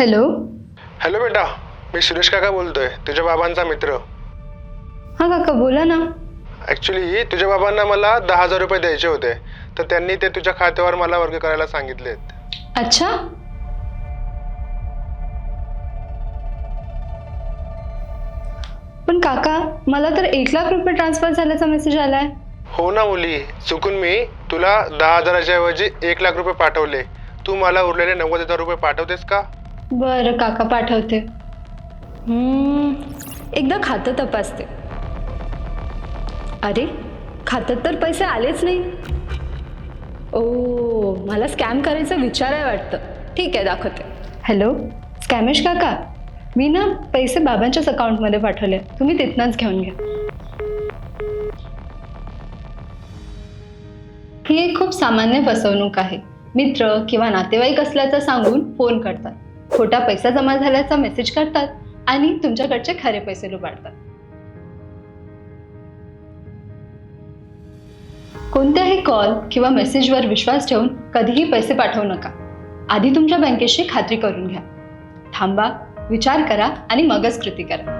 Hello. Hello बेटा मी सुरेश काका बोलतोय तुझ्या बाबांचा मित्र. हां काका बोला ना. ॲक्च्युली तुझ्या बाबांना मला दहा हजार रुपये द्यायचे होते तर त्यांनी ते तुझ्या खात्यावर मला वर्ग करायला सांगितलेत. अच्छा. पण काका मला तर एक लाख रुपये ट्रान्सफर झाल्याचा मेसेज आलाय. हो ना मुली. चुकून मी तुला दहा हजाराच्या ऐवजी एक लाख रुपये पाठवले. तू मला उरलेले नव्वद हजार रुपये पाठवतेस का? बरं काका पाठवते. हम्म, एकदा खातं तपासते. अरे खात्यात तर पैसे आलेच नाही. ओ मला स्कॅम करायचा विचार आहे वाटतं. ठीक आहे दाखवते. हॅलो स्कॅमेश काका? मी ना पैसे बाबांच्याच अकाउंटमध्ये पाठवले. तुम्ही तिथनंच घेऊन घ्या. ही एक खूप सामान्य फसवणूक आहे. मित्र किंवा नातेवाईक असल्याचं सांगून फोन करतात. खोटा पैसा जमा झाल्याचा मेसेज करतात आणि तुमच्याकडचे खरे पैसे लुबाडतात. कोणत्याही कॉल किंवा मेसेजवर विश्वास ठेवून कधीही पैसे पाठवू नका. आधी तुमच्या बँकेशी खात्री करून घ्या. थांबा विचार करा आणि मगच कृती करा.